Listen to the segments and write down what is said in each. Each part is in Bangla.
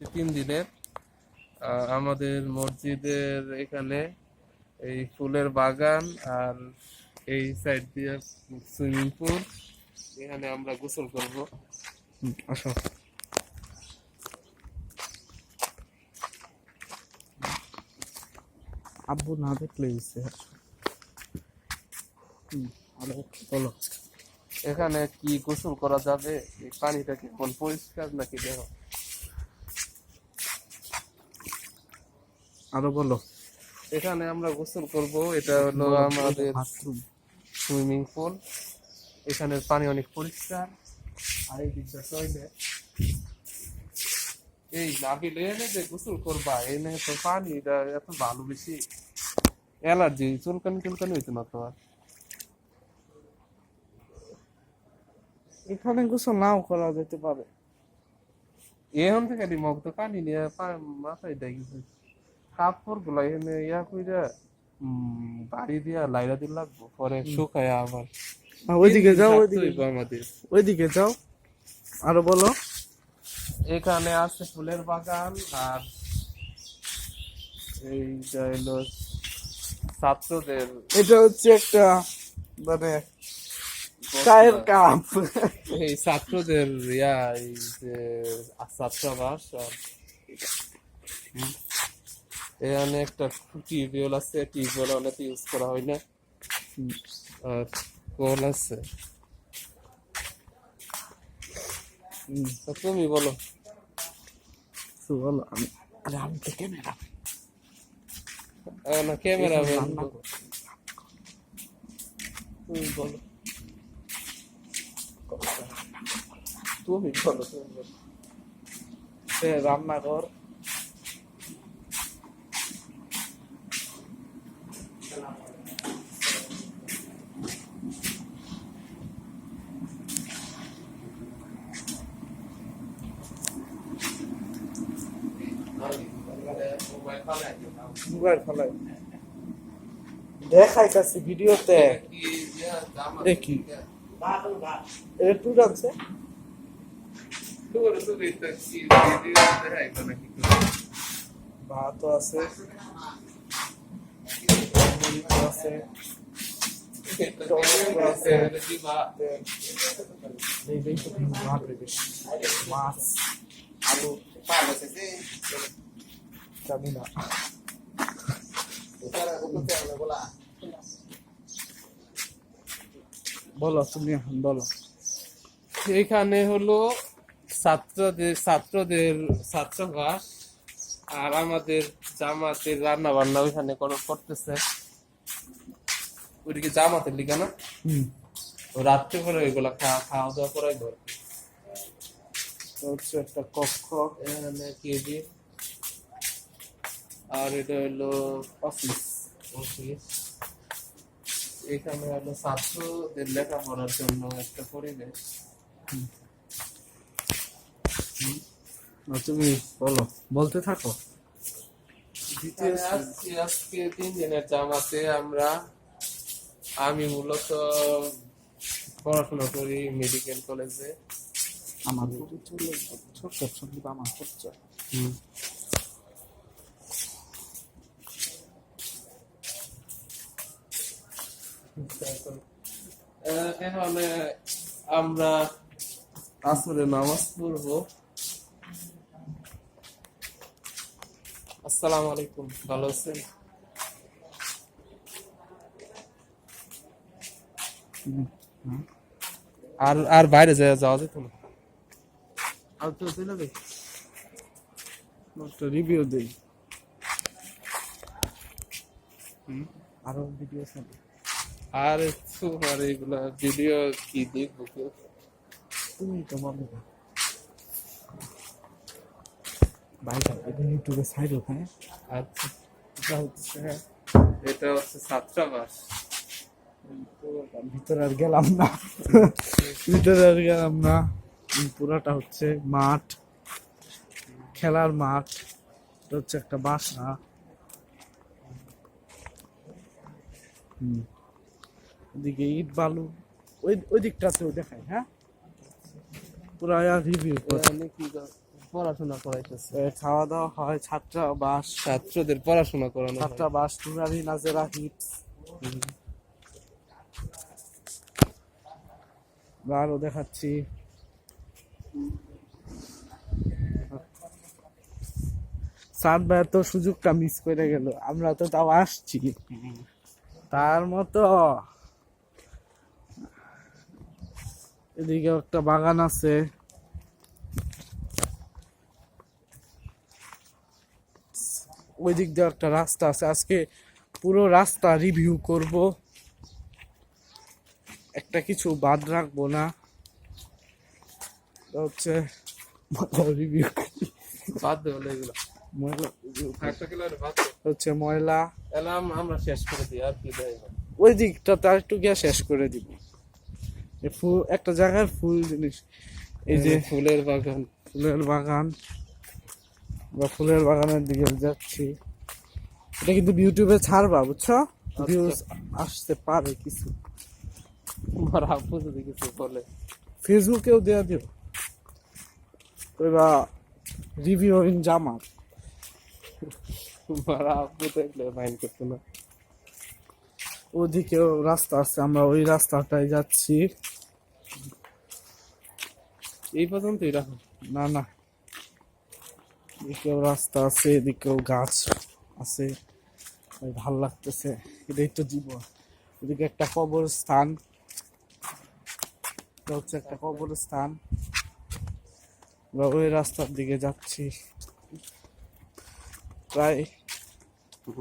তিন দিনের আমাদের মসজিদের এখানে এই ফুলের বাগান আর এই সাইড দিয়ে সুইমিং পুল এখানে আমরা গোসল করব। আসো। আব্বু না দেখলে বলো। এখানে কি গোসল করা যাবে? এই পানিটা কেমন পরিষ্কার নাকি দেখো আরও বলো। এখানে আমরা গোসল করব। এটা হলো আমাদের বাথরুম। Swimming pool. এখানের পানি অনেক পরিষ্কার। আর এই দিকটা টয়লেট এই নাবিল এনে যে গোসল করবা এনে তো পানিটা এত ভালো বেশি। অ্যালার্জি চুলকানি চুলকানি হইতো না তোমার এখানে গোসল নাও করা যেতে পারে। এখন থেকে মগ তো পানি নিয়ে মাথায় দেয় গেছে কাপড়গুলা এখানে ইয়া কইরা বাড়ি দিয়া লাইরা দিন লাগবো। পরে শুকায় আবার। ওইদিকে যাও ওইদিকে আমাদের। ওইদিকে যাও। আরও বলো। এখানে আছে ফুলের বাগান আর এইটা হলো ছাত্রদের এটা হচ্ছে একটা মানে চায়ের কাপ। এই ছাত্রদের ইয়া এই যে ছাত্রাবাস আর। এখানে একটা টিউবওয়েল আছে টিউবওয়েল অনেক ইউজ করা হয় না। আর কল আছে? তুমি বলো। বলো আমি আরে আমি তো ক্যামেরা না ক্যামেরা তুমি বলো। তুমি বলো তুমি বলো। রান্নাঘর। মোবাইল ফেলাই দেখাইতাছি ভিডিওতে। কি এটা টু ভাতও আছে। আছে। ভাত। মাছ আলু। জানি না বলো তুমি এখন বলো। এখানে হলো ছাত্রদের ছাত্রদের ছাত্রাবাস আর আমাদের জামাতের রান্না বান্না ওইখানে করতেছে। ওইদিকে জামাতের লিখা না? রাত্রে করে ওইগুলা খাওয়া খাওয়া দাওয়া করাই ধর হচ্ছে একটা কক্ষ। এখানে কেজি আর এটা হলো অফিস অফিস এখানে হলো ছাত্রদের লেখাপড়ার জন্য একটা পরিবেশ তুমি বলো বলতে থাকো দ্বিতীয় আজকে আজকে তিন দিনের জামাতে আমরা আমি মূলত পড়াশোনা করি মেডিকেল কলেজে আমার ছোট্ট ছোট্ট আমার এখানে আমরা আসরে নামাজ পড়ব। আসসালামু আলাইকুম ভালো আছেন? আর আর বাইরে যাওয়া যাওয়া যেত না। আর তো একটা রিভিউ দেই। আরও ভিডিও আর তোমার এগুলা ভিডিও কি দেখব কেউ তুমি তো বলো না। ভাইটা এটা ইউটিউবে সাইড হ্যাঁ? আচ্ছা এটা হচ্ছে এটা হচ্ছে ছাত্রাবাস। ভিতরে আর গেলাম না। ভিতরে আর গেলাম না। পুরাটা হচ্ছে মাঠ খেলার মাঠ। এটা হচ্ছে একটা বাসা। হুম। ওদিকে ইট বালু ওই ওই দিকটাতেও দেখাই হ্যাঁ? পুরা রিভিউ পড়াশোনা করাইতেছে। খাওয়া দাওয়া হয় ছাত্রাবাস ছাত্রদের পড়াশোনা করানো। ছাত্রাবাস নুরানি নাজেরা হিপস। হুম। দেখাচ্ছি। ভাইয়ের তো সুযোগটা মিস করে গেল আমরা তো তাও আসছি। তার মতো এদিকে একটা বাগান আছে। ওই দিক দিয়ে একটা রাস্তা আছে। আজকে পুরো রাস্তা রিভিউ করব। একটা কিছু বাদ রাখব না। হচ্ছে রিভিউ বাদ দে বলে এগুলো। হচ্ছে ময়লা। আমরা শেষ করে দিই আর কি ওই দিকটা তার একটু গিয়ে শেষ করে দিব। ফুল একটা জায়গার ফুল জিনিস। এই যে ফুলের বাগান। ফুলের বাগান বা ফুলের বাগানের দিকে যাচ্ছি। এটা কিন্তু ইউটিউবে ছাড়বা বুঝছ? ভিউজ আসতে পারে কিছু। আমার আব্বু যদি কিছু বলে। ফেসবুকেও দেওয়া দিও। কইবা রিভিউ ইন জামাত। আমার আব্বু দেখলে মাইন্ড করতো না। ওদিকেও রাস্তা আছে আমরা ওই রাস্তাটায় যাচ্ছি। এই পর্যন্তই রাখো না না। এদিকেও রাস্তা আছে, এদিকেও গাছ আছে। ভালো লাগতেছে। এটাই তো জীবন। এদিকে একটা কবরস্থান। হচ্ছে একটা কবরস্থান। আমরা ওই রাস্তার দিকে যাচ্ছি। প্রায়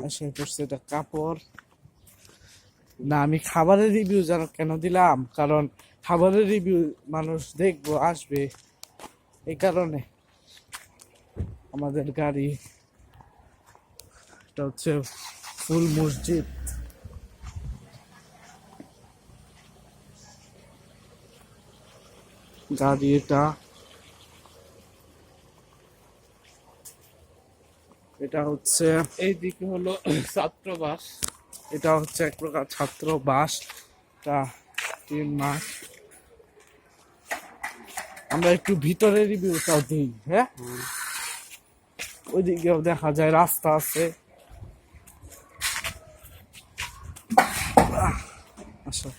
এসে পড়ছে এটা কাপড়। না, আমি খাবারের রিভিউ যেন কেন দিলাম? কারণ খাবারের রিভিউ মানুষ দেখব আসবে। এই কারণে আমাদের গাড়ি এটা হচ্ছে ফুল মসজিদ। গাড়ি এটা। এটা হচ্ছে এইদিকে হলো ছাত্রবাস এটা হচ্ছে এক প্রকার ছাত্রবাস তা তিন মাস। আমরা একটু ভিতরে রিভিউটাও দিই হ্যাঁ? ওইদিকেও দেখা যায় রাস্তা আছে। আসো।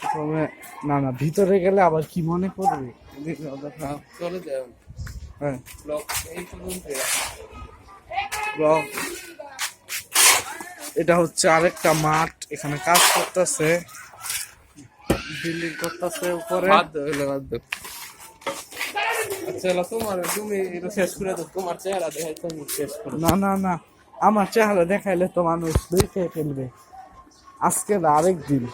প্রথমে না না ভিতরে গেলে আবার কি মনে করবে চলে যাও। হ্যাঁ। ব্লক। এটা হচ্ছে আরেকটা মাঠ এখানে কাজ করতেছে। বিল্ডিং করতেছে উপরে। দে এগুলো বাদ দে আচ্ছা তোমার তুমি এটা শেষ করে দাও তোমার চেহারা দেখাই তুমি শেষ করো। না না না আমার চেহারা দেখাইলে তো মানুষ দেখে ফেলবে। আজকে না আরেক দিন।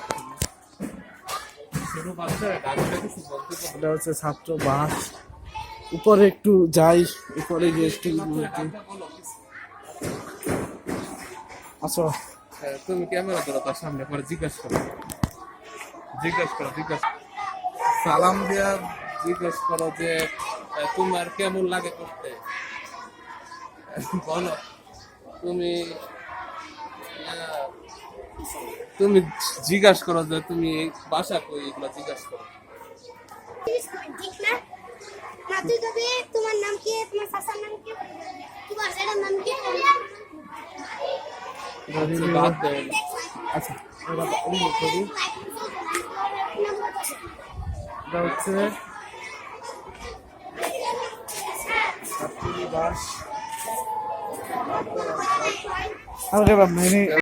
এটা হচ্ছে ছাত্র বাস। উপরে একটু যাই উপরে গিয়ে একটু আসো। হ্যাঁ, তুমি ক্যামেরা ধরো তার সামনে পরে জিজ্ঞাসা করো। জিজ্ঞাসা করো জিজ্ঞাসা সালাম দিয়া জিজ্ঞেস করো যে তোমার কেমন লাগে করতে? বলো তুমি তুমি জিজ্ঞাসা করো যে তুমি এই বাসা কই? এগুলো জিজ্ঞাসা করো। ঠিক না? না তুই তবে তোমার নাম কি তোমার নাম কি নাম কি? আচ্ছা, বাদ দেও না। আচ্ছা এবার remove করি। এটা হচ্ছে বাস।